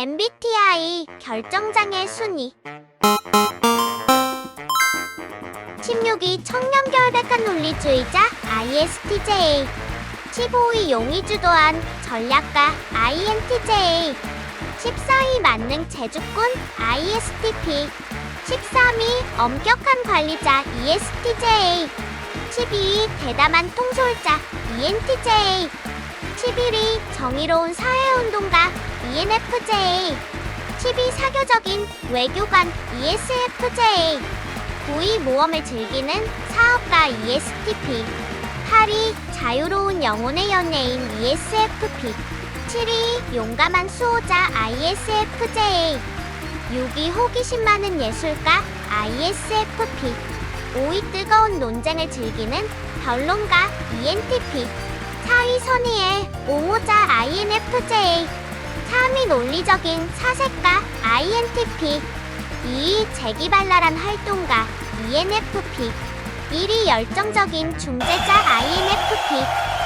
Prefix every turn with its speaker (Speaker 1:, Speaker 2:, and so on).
Speaker 1: MBTI 결정장애 순위. 16위 청렴결백한 논리주의자 ISTJ 15위 용의 주도한 전략가 INTJ 14위 만능 제주꾼 ISTP 13위 엄격한 관리자 ESTJ 12위 대담한 통솔자 ENTJ 11위 정의로운 사회운동가 ENFJ 10위 사교적인 외교관 ESFJ 9위 모험을 즐기는 사업가 ESTP 8위 자유로운 영혼의 연예인 ESFP 7위 용감한 수호자 ISFJ 6위 호기심 많은 예술가 ISFP 5위 뜨거운 논쟁을 즐기는 변론가 ENTP 4위 선의의 옹호자 INFJ 3위 논리적인 사색가 INTP 2위 재기발랄한 활동가 ENFP 1위 열정적인 중재자 INFP